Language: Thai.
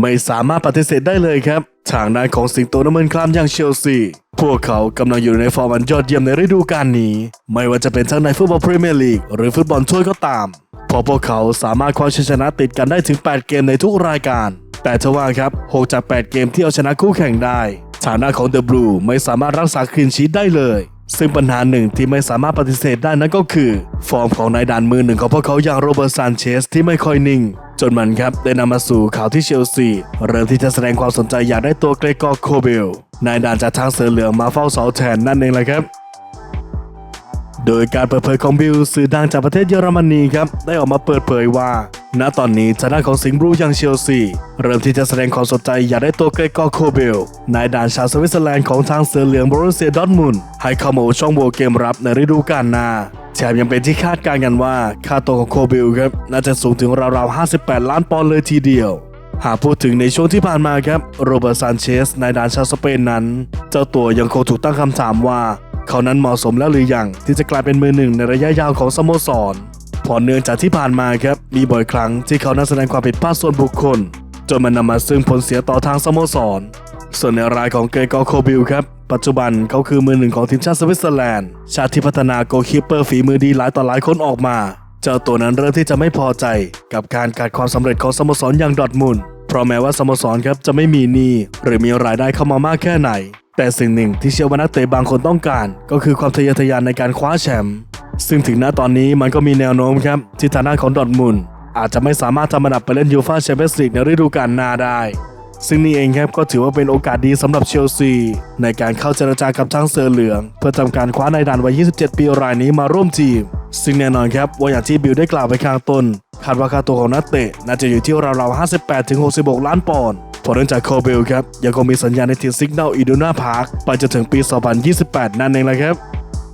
ไม่สามารถปฏิเสธได้เลยครับทางด้านของสิงโตน้ำเงินคลามอย่างเชลซี พวกเขากำลังอยู่ในฟอร์มอันยอดเยี่ยมในฤดูกาลนี้ ไม่ว่าจะเป็นทั้งในฟุตบอลพรีเมียร์ลีกหรือฟุตบอลถ้วยก็ตามเพราะพวกเขาสามารถคว้าชัยชนะติดกันได้ถึง 8 เกมในทุกรายการ แต่ทว่าครับ 6 จาก 8 เกมที่เอาชนะคู่แข่งได้ ฐานะของเดอะบลูไม่สามารถรักษาคลีนชีตได้เลย ซึ่งปัญหาหนึ่งที่ไม่สามารถปฏิเสธได้นั่นก็คือ ฟอร์มของนายด่านมือหนึ่งของพวกเขาอย่างโรเบิร์ตซานเชสที่ไม่ค่อยนิ่ง จนมันครับได้นำมาสู่ข่าวที่เชลซีเริ่มที่จะแสดงความสนใจอยากได้ตัวเกรกอร์โคเบลนายด่านจากทางเสือเหลืองมาเฝ้าเสาแทนนั่นเองแหละครับโดยการเปิดเผยของบิลสื่อดังจากประเทศเยอรมนีครับ ได้ออกมาเปิดเผยว่า ณตอนนี้ทางด้านของสิงห์บลูยังเชลซี เริ่มที่จะแสดงความสนใจอยากได้ตัวเกรกอโคเบลนายด่านชาวสวิตเซอร์แลนด์ของทางเสือเหลืองบรูเซียดอร์ทมุนให้เข้ามาอุดช่องโหว่เกมรับในฤดูกาลหน้าแถมยังเป็นที่คาดการณ์กันว่าค่าตัวของโคเบลครับน่าจะสูงถึงราวๆ 58 ล้านปอนด์เลยทีเดียวหากพูดถึงในช่วงที่ผ่านมาครับโรเบิร์ตซานเชสนายด่านชาวสเปนนั้น เจ้าตัวยังคงถูกตั้งคำถามว่า เขานั้นเหมาะสมแล้วหรือยังที่จะกลายเป็นมือหนึ่งในระยะยาวของสโมสร เพอเนื่องจากที่ผ่านมาครับมีบ่อยครั้งที่เขานั้นแสดงความผิดพลาดส่วนบุคคล จนมันนำมาซึ่งผลเสียต่อทางสโมสร ส่วนในรายของเกรกอร์โคบิลครับปัจจุบันเขาคือมือหนึ่งของทีมชาติสวิตเซอร์แลนด์ชาติที่พัฒนาโกคีปเปอร์ฝีมือดีหลายต่อหลายคนออกมา เจ้าตัวนั้นเริ่มที่จะไม่พอใจ กับการขาดความสำเร็จของสโมสรอย่างดอร์ทมุนเพราะแม้ว่าสโมสรครับจะไม่มีหนี้หรือมีรายได้เข้ามามากแค่ไหน แต่สิ่งหนึ่งที่เชื่อว่านักเตะบางคนต้องการ ก็คือความทะเยอทะยานในการคว้าแชมป์ ซึ่งถึงณตอนนี้มันก็มีแนวโน้มครับ ที่ทางด้านของดอทมุนอาจจะไม่สามารถทำอันดับไปเล่นยูฟาแชมเปี้ยนส์ลีกในฤดูกาลหน้าได้ ซึ่งนี่เองครับก็ถือว่าเป็นโอกาสดีสำหรับเชลซี ในการเข้าเจรจากับทางเสือเหลือง เพื่อทำการคว้าในายด่านวัย 27 ปีรายนี้มาร่วมทีม ซึ่งแน่นอนครับว่าอย่างที่บิลได้กล่าวไปข้างต้นคาดว่าค่าตัวของนักเตะน่าจะอยู่ที่ราวๆ 58-66 ล้านปอนด์เพราะเนื่องจากโคเบลครับยังคงมีสัญญาในทีมซิกเนลอีดูนาพาร์คไปจนถึงปี 2028 นั่นเองแหละครับ